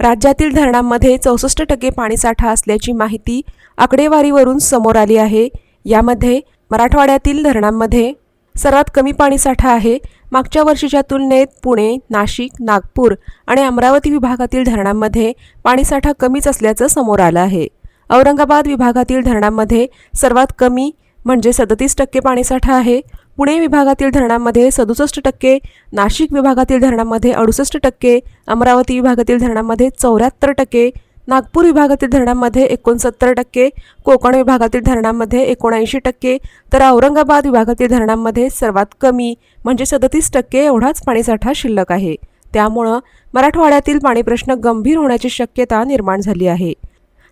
राज्यातील धरणांमध्ये चौसष्ट टक्के पाणीसाठा असल्याची माहिती आकडेवारीवरून समोर आली आहे. यामध्ये मराठवाड्यातील धरणांमध्ये सर्वात कमी पाणीसाठा आहे. मागच्या वर्षीच्या तुलनेत पुणे नाशिक नागपूर आणि अमरावती विभागातील धरणांमध्ये पाणीसाठा कमीच असल्याचं समोर आलं आहे. औरंगाबाद विभागातील धरणांमध्ये सर्वात कमी म्हणजे सदतीस टक्के पाणीसाठा आहे. पुणे विभागातील धरणांमध्ये सदुसष्ट टक्के नाशिक विभागातील धरणांमध्ये अडुसष्ट टक्के अमरावती विभागातील धरणांमध्ये चौऱ्याहत्तर टक्के नागपूर विभागातील धरणांमध्ये एकोणसत्तर टक्के कोकण विभागातील धरणांमध्ये एकोणऐंशी टक्के तर औरंगाबाद विभागातील धरणांमध्ये सर्वात कमी म्हणजे सदतीस टक्के एवढाच पाणीसाठा शिल्लक आहे. त्यामुळं मराठवाड्यातील पाणी प्रश्न गंभीर होण्याची शक्यता निर्माण झाली आहे.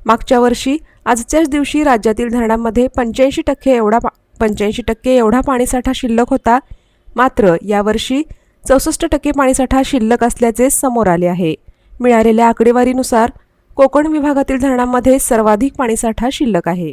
मागच्या वर्षी आजच्याच दिवशी राज्यातील धरणांमध्ये पंच्याऐंशी टक्के एवढा पा पंच्याऐंशी टक्के एवढा पाणीसाठा शिल्लक होता. मात्र यावर्षी चौसष्ट टक्के पाणीसाठा शिल्लक असल्याचे समोर आले आहे. मिळालेल्या आकडेवारीनुसार कोकण विभागातील धरणांमध्ये सर्वाधिक पाणीसाठा शिल्लक आहे.